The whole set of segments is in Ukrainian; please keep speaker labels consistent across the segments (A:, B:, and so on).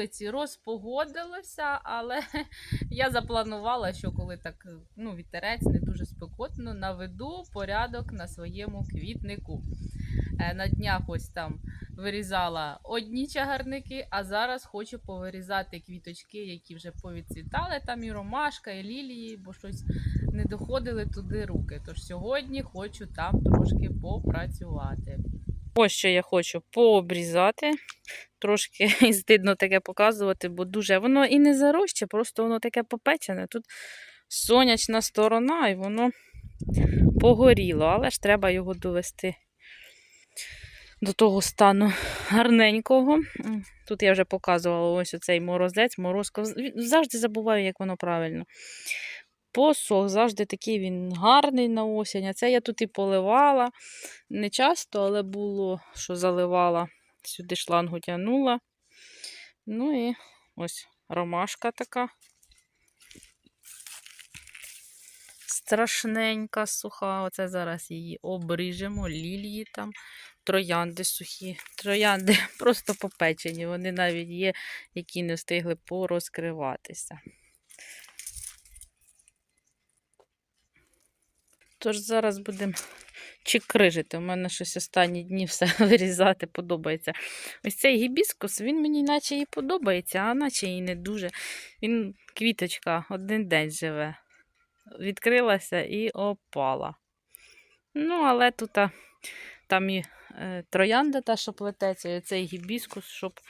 A: вулиці розпогодилося, але я запланувала, що коли так ну, вітерець не дуже спекотно, наведу порядок на своєму квітнику. Е, На днях ось там вирізала одні чагарники, а зараз хочу повирізати квіточки, які вже повідцвітали. Там і ромашка, і лілії, бо щось не доходили туди руки. Тож сьогодні хочу там трошки попрацювати. Ось що я хочу пообрізати. Трошки і стидно таке показувати, бо дуже воно і не зароща, просто воно таке попечене. Тут сонячна сторона, і воно погоріло, але ж треба його довести до того стану гарненького. Тут я вже показувала ось оцей морозець, морозко. Завжди забуваю, як воно правильно. Посох завжди такий він гарний на осінь. А це я тут і поливала. Не часто, але було, що заливала. Сюди шлангу тягнула. Ну і ось ромашка така. Страшненька, суха. Оце зараз її обріжемо, лілії там, троянди сухі. Троянди просто попечені. Вони навіть є, які не встигли порозкриватися. Тож зараз будемо чикрижити. У мене щось останні дні все вирізати подобається. Ось цей гібіскус, він мені наче і подобається, а наче і не дуже. Він квіточка один день живе. Відкрилася і опала. Ну, але тут там і е, троянда та, що плететься, і цей гібіскус, щоб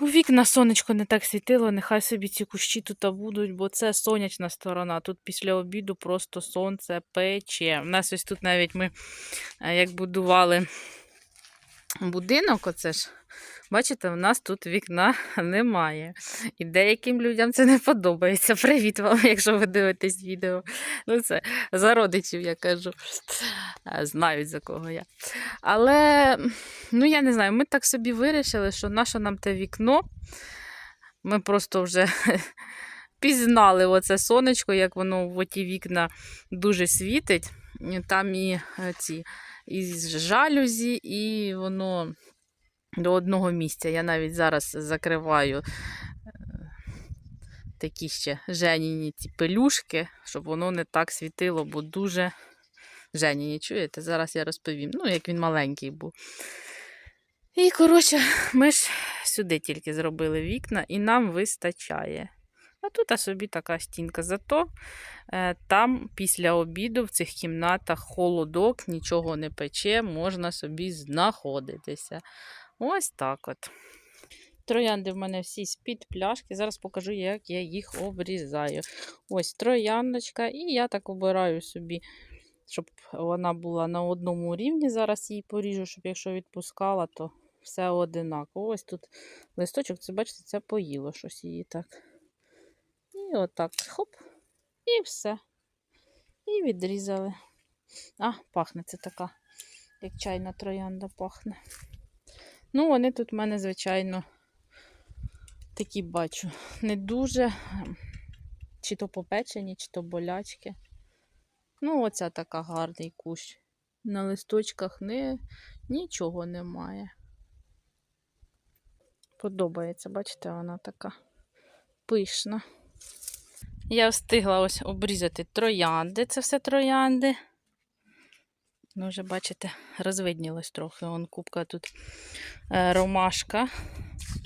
A: у вікна сонечко не так світило, нехай собі ці кущі тут будуть, бо це сонячна сторона. Тут після обіду просто сонце пече. У нас ось тут навіть ми е, як будували будинок, оце ж. Бачите, у нас тут вікна немає. І деяким людям це не подобається. Привіт вам, якщо ви дивитесь відео. Ну, це за родичів я кажу. Знають за кого я. Але, ну я не знаю, ми так собі вирішили, що наше нам те вікно. Ми просто вже пізнали оце сонечко, як воно в оті вікна дуже світить. Там і е, ці і жалюзі, і воно до одного місця. Я навіть зараз закриваю е, такі ще женіні ці пелюшки, щоб воно не так світило, бо дуже женіні, чуєте? Зараз я розповім. Ну, як він маленький був. І, коротше, ми ж сюди тільки зробили вікна, і нам вистачає. А тут а собі така стінка. Зато е, там після обіду в цих кімнатах холодок, нічого не пече, можна собі знаходитися. Ось так от. Троянди в мене всі з-під пляшки. Зараз покажу, як я їх обрізаю. Ось трояндочка, і я так обираю собі, щоб вона була на одному рівні. Зараз її поріжу, щоб якщо відпускала, то все одинаково. Ось тут листочок, це бачите, це поїло щось її так. І отак хоп, і все. І відрізали. А, пахне це така, як чайна троянда пахне. Ну, вони тут в мене, звичайно, такі бачу. Не дуже, чи то попечені, чи то болячки. Ну, оця така гарний кущ. На листочках не, нічого немає. Подобається, бачите, вона така пишна. Я встигла ось обрізати троянди. Це все троянди. Ну, вже, бачите, розвиднілось трохи. Вон кубка тут е, ромашка,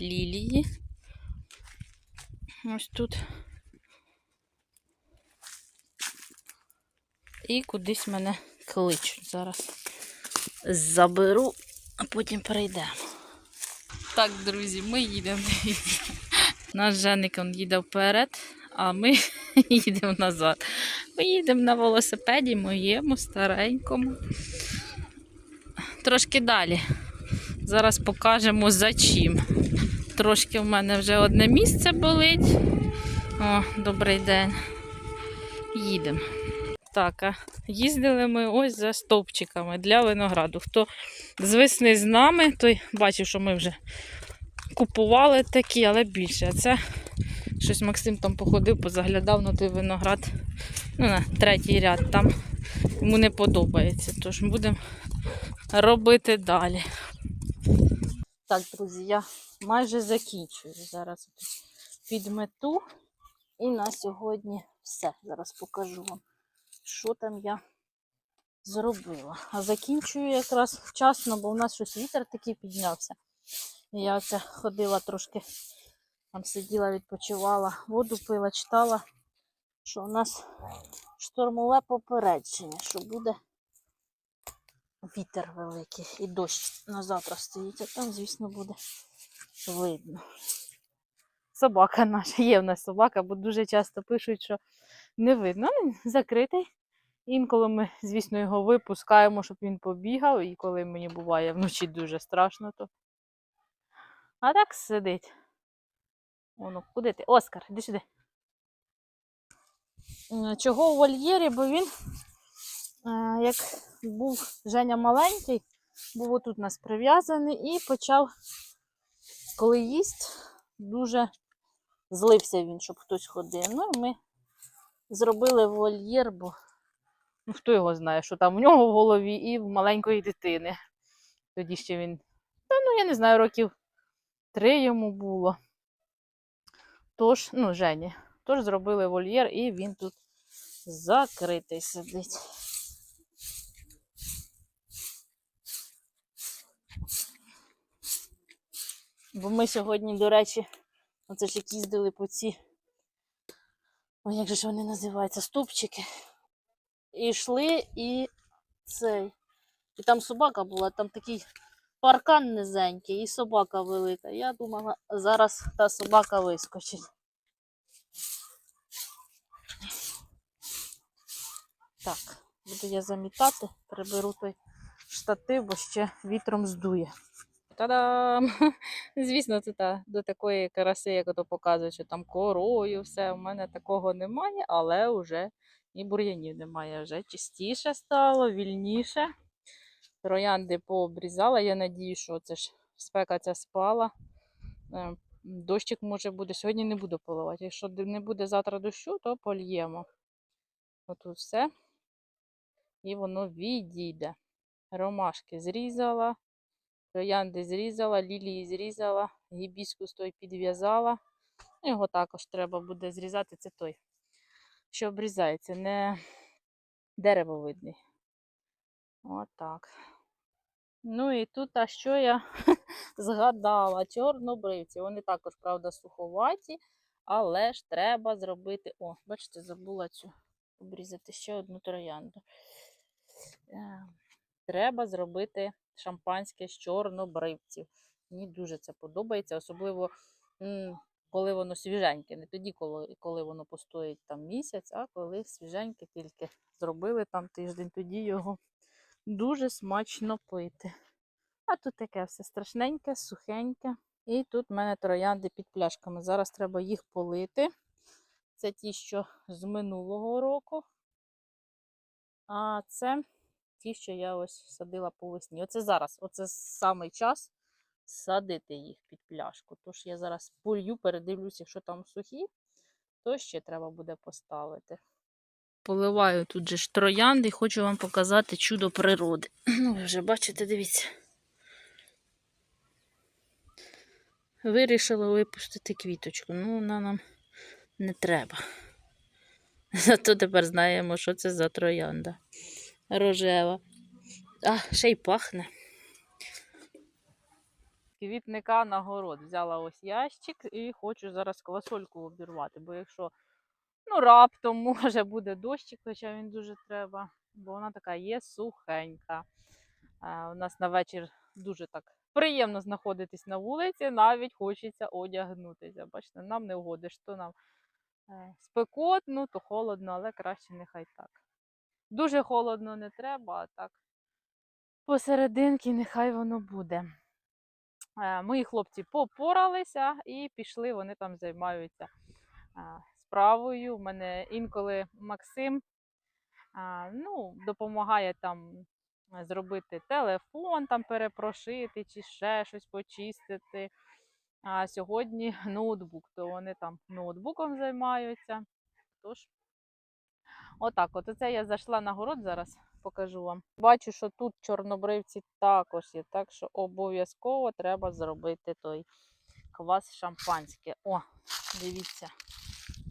A: лілії. Ось тут. І кудись мене кличуть. Зараз заберу, а потім перейдемо. Так, друзі, ми їдемо. Наш Женик їде вперед, а ми їдемо назад. Ми їдемо на велосипеді моєму старенькому. Трошки далі. Зараз покажемо за чим. Трошки в мене вже одне місце болить. О, добрий день. Їдемо. Так, а їздили ми ось за стовпчиками для винограду. Хто з весни з нами, той бачив, що ми вже купували такі, але більше. Це щось Максим там походив, позаглядав на той виноград. Ну, на третій ряд там йому не подобається. Тож будемо робити далі. Так, друзі, я майже закінчую. Зараз підмету. І на сьогодні все. Зараз покажу вам, що там я зробила. А закінчую якраз вчасно, бо у нас щось вітер такий піднявся. Я оце ходила трошки, там сиділа, відпочивала, воду пила, читала, що у нас штормове попередження, що буде вітер великий і дощ на завтра стоїть, а там, звісно, буде видно. Собака наша, є в нас собака, бо дуже часто пишуть, що не видно. Він закритий. Інколи ми, звісно, його випускаємо, щоб він побігав, і коли мені буває вночі дуже страшно, то. А так сидить. Воно, куди ти? Оскар, іди сюди. Чого у вольєрі, бо він, е, як був Женя маленький, був отут у нас прив'язаний і почав, коли їсть, дуже злився він, щоб хтось ходив. Ну, і ми зробили вольєр, бо ну, хто його знає, що там у нього в голові і в маленької дитини. Тоді ще він, ну я не знаю, років три йому було. Тож, ну, Жені, тож зробили вольєр, і він тут закритий сидить. Бо ми сьогодні, до речі, оце ж як їздили по ці. Ой, як же ж вони називаються? Стовпчики. І йшли, і цей. І там собака була, там такий паркан низенький і собака велика. Я думала, зараз та собака вискочить. Так, буду я замітати, приберу той штатив, бо ще вітром здує. Та-дам! Звісно, це та, до такої краси, як ото показує, що там корою, все. У мене такого немає, але вже і бур'янів немає. Вже чистіше стало, вільніше. Троянди пообрізала. Я надію, що це ж спека ця спала. Е, Дощик може буде. Сьогодні не буду поливати. Якщо не буде завтра дощу, то польємо. Отут все. І воно відійде. Ромашки зрізала. Троянди зрізала, лілії зрізала, гібіскус той підв'язала. Його також треба буде зрізати. Це той, що обрізається, не деревовидний. Отак. Ну і тут, а що я згадала? Чорнобривці. Вони також, правда, суховаті, але ж треба зробити. О, бачите, забула цю обрізати ще одну троянду. Е, Треба зробити шампанське з чорнобривців. Мені дуже це подобається, особливо коли воно свіженьке. Не тоді, коли, коли воно постоїть там місяць, а коли свіженьке тільки зробили там тиждень, тоді його дуже смачно пити. А тут таке все страшненьке, сухеньке. І тут в мене троянди під пляшками. Зараз треба їх полити. Це ті, що з минулого року. А це ті, що я ось садила по весні. Оце зараз, оце самий час садити їх під пляшку. Тож я зараз полью, передивлюся, якщо там сухі, то ще треба буде поставити. Поливаю тут же ж троянди і хочу вам показати чудо природи. Ну, ви вже бачите, дивіться. Вирішила випустити квіточку. Ну, вона нам не треба. Зато тепер знаємо, що це за троянда рожева. А, ще й пахне. Квітника на город. Взяла ось ящик і хочу зараз квасольку обірвати, бо якщо ну, раптом може буде дощик, хоча він дуже треба, бо вона така є сухенька. У нас на вечір дуже так приємно знаходитись на вулиці, навіть хочеться одягнутися. Бачите, нам не вгодиш, то нам е, спекотно, то холодно, але краще нехай так. Дуже холодно не треба, а так посерединки нехай воно буде. Е, Мої хлопці попоралися і пішли, вони там займаються справою. У мене інколи Максим ну, допомагає там зробити телефон, там перепрошити чи ще щось почистити. А сьогодні ноутбук, то вони там ноутбуком займаються. Тож, отак, от оце я зайшла на город зараз. покажу вам. Бачу, що тут чорнобривці також є, так що обов'язково треба зробити той квас шампанське. О, дивіться,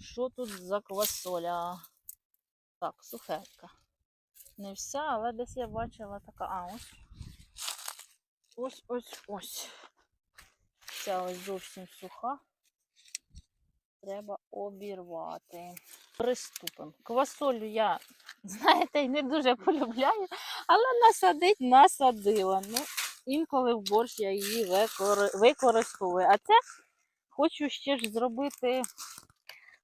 A: що тут за квасоля. Так, сухенька. Не вся, але десь я бачила така. А, ось. Ось, ось, ось. Ця ось зовсім суха. Треба обірвати. Приступимо. Квасолю я, знаєте, не дуже полюбляю, але насадить насадила. Ну, інколи в борщ я її використовую. А це хочу ще ж зробити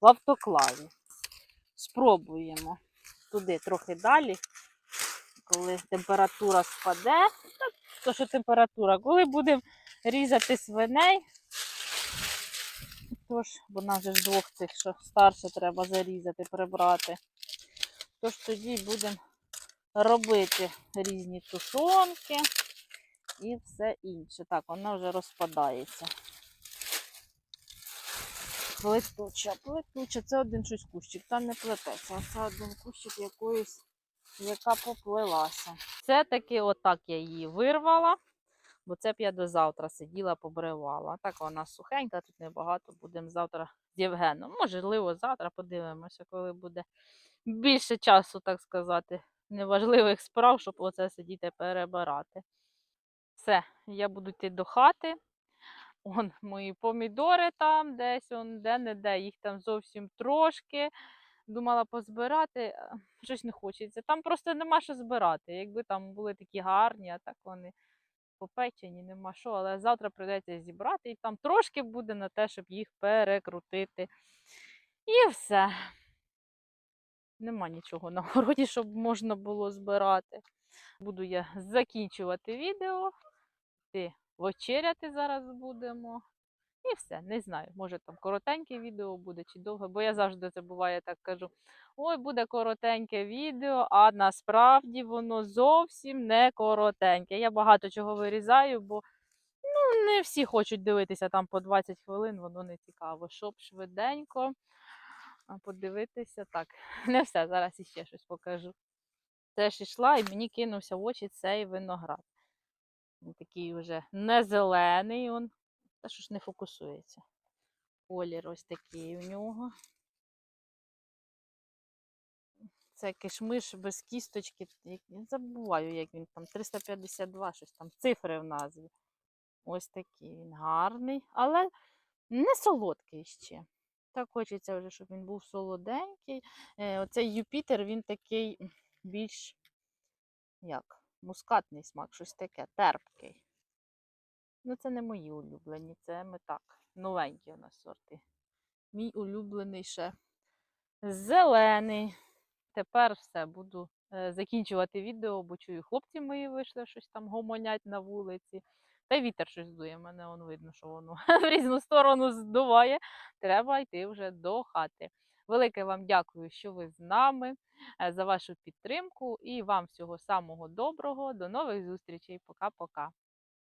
A: в автоклаві. Спробуємо туди трохи далі, коли температура спаде. То, що температура, коли будемо різати свиней, Тож, бо нам вже ж двох цих, що старше треба зарізати, прибрати. Тож тоді будемо робити різні тушонки і все інше. Так, вона вже розпадається. Плетуча, плетуча. Це один щось кущик, там не плететься. а Це один кущик якоїсь, яка поплилася. Це таки отак я її вирвала бо це б я до завтра сиділа, побривала. Так вона сухенька, тут небагато. Будемо завтра з Євгеном. Можливо, завтра подивимося, коли буде більше часу, так сказати, неважливих справ, щоб оце сидіти перебирати. Все, я буду йти до хати. Он мої помідори там, десь он де-не-де, їх там зовсім трошки. Думала позбирати, щось не хочеться. Там просто нема що збирати. Якби там були такі гарні, а так вони попечені, нема що, але завтра прийдеться зібрати, і там трошки буде на те, щоб їх перекрутити. І все. Нема нічого на городі, щоб можна було збирати. Буду я закінчувати відео. Ти вечеряти зараз будемо. І все, не знаю. Може там коротеньке відео буде чи довге, бо я завжди це буває так кажу. Ой, буде коротеньке відео, а насправді воно зовсім не коротеньке. Я багато чого вирізаю, бо ну, не всі хочуть дивитися там по 20 хвилин, воно не цікаво. Щоб швиденько подивитися. Так, не все, зараз іще щось покажу. Теж йшла і мені кинувся в очі цей виноград. Він такий вже не зелений, он. Та що ж не фокусується. Колір ось такий у нього. Це кишмиш без кісточки. Я забуваю, як він там. 352, щось там, цифри в назві. Ось такий він гарний, але не солодкий ще. Так хочеться вже, щоб він був солоденький. Е, Оцей Юпітер, він такий більш як, мускатний смак, щось таке, терпкий. Ну, це не мої улюблені, це ми так, новенькі у нас сорти. Мій улюблений ще зелений. Тепер все, буду е, закінчувати відео, бо чую, хлопці мої вийшли щось там гомонять на вулиці. Та й вітер щось дує, мене он видно, що воно в різну сторону здуває. Треба йти вже до хати. Велике вам дякую, що ви з нами, е, за вашу підтримку і вам всього самого доброго. До нових зустрічей. Пока-пока.